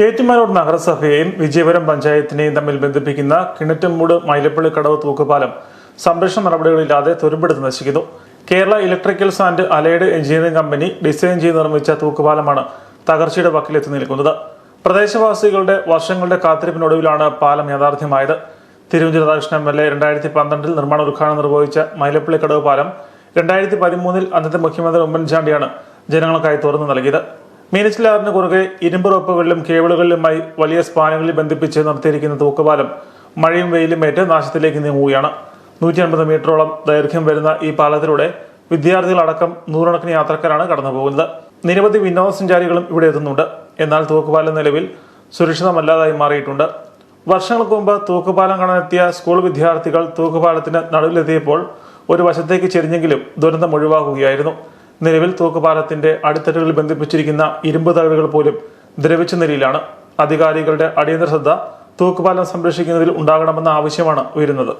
ഏറ്റുമാനൂർ നഗരസഭയെയും വിജയപുരം പഞ്ചായത്തിനെയും തമ്മിൽ ബന്ധിപ്പിക്കുന്ന കിണറ്റമ്മൂട് മൈലപ്പള്ളി കടവ് തൂക്കുപാലം സംരക്ഷണ നടപടികളില്ലാതെ തുരുമ്പെടുത്ത് നശിക്കുന്നു. Kerala electricals and allied engineering company design ചെയ്ത് നിർമ്മിച്ച തൂക്കുപാലമാണ് തകർച്ചയുടെ വക്കിലെത്തി നിൽക്കുന്നത്. പ്രദേശവാസികളുടെ വർഷങ്ങളുടെ കാത്തിരിപ്പിനൊടുവിലാണ് പാലം യാഥാർത്ഥ്യമായത്. Thiruvanchi Radhakrishnan M L A രണ്ടായിരത്തി പന്ത്രണ്ടിൽ നിർമ്മാണ ഉദ്ഘാടനം നിർവഹിച്ച മൈലപ്പള്ളി കടവ് പാലം രണ്ടായിരത്തി പതിമൂന്നിൽ അന്നത്തെ മുഖ്യമന്ത്രി ഉമ്മൻചാണ്ടിയാണ് ജനങ്ങൾക്കായി തുറന്നു നൽകിയത്. മീനച്ചിലാറിന് കുറുകെ ഇരുമ്പ് റോപ്പുകളിലും കേബിളുകളിലുമായി വലിയ സ്പാനുകളിൽ ബന്ധിപ്പിച്ച് നടത്തിയിരിക്കുന്ന തൂക്കുപാലം മഴയും വെയിലും ഏറ്റ് നാശത്തിലേക്ക് നീങ്ങുകയാണ്. നൂറ്റി അൻപത് മീറ്ററോളം ദൈർഘ്യം വരുന്ന ഈ പാലത്തിലൂടെ വിദ്യാർത്ഥികളടക്കം നൂറുകണക്കിന് യാത്രക്കാരാണ് കടന്നുപോകുന്നത്. നിരവധി വിനോദസഞ്ചാരികളും ഇവിടെ എത്തുന്നുണ്ട്. എന്നാൽ തൂക്കുപാലം നിലവിൽ സുരക്ഷിതമല്ലാതായി മാറിയിട്ടുണ്ട്. വർഷങ്ങൾക്ക് മുമ്പ് തൂക്കുപാലം കാണാനെത്തിയ സ്കൂൾ വിദ്യാർത്ഥികൾ തൂക്കുപാലത്തിന് നടുവിലെത്തിയപ്പോൾ ഒരു വശത്തേക്ക് ചെരിഞ്ഞെങ്കിലും ദുരന്തം ഒഴിവാക്കുകയായിരുന്നു. നിലവിൽ തൂക്കുപാലത്തിന്റെ അടിത്തട്ടുകൾ ബന്ധിപ്പിച്ചിരിക്കുന്ന ഇരുമ്പ് തകടുകൾ പോലും ദ്രവിച്ച നിലയിലാണ്. അധികാരികളുടെ അടിയന്തര ശ്രദ്ധ തൂക്കുപാലം സംരക്ഷിക്കുന്നതിൽ ഉണ്ടാകണമെന്ന ആവശ്യമാണ് ഉയരുന്നത്.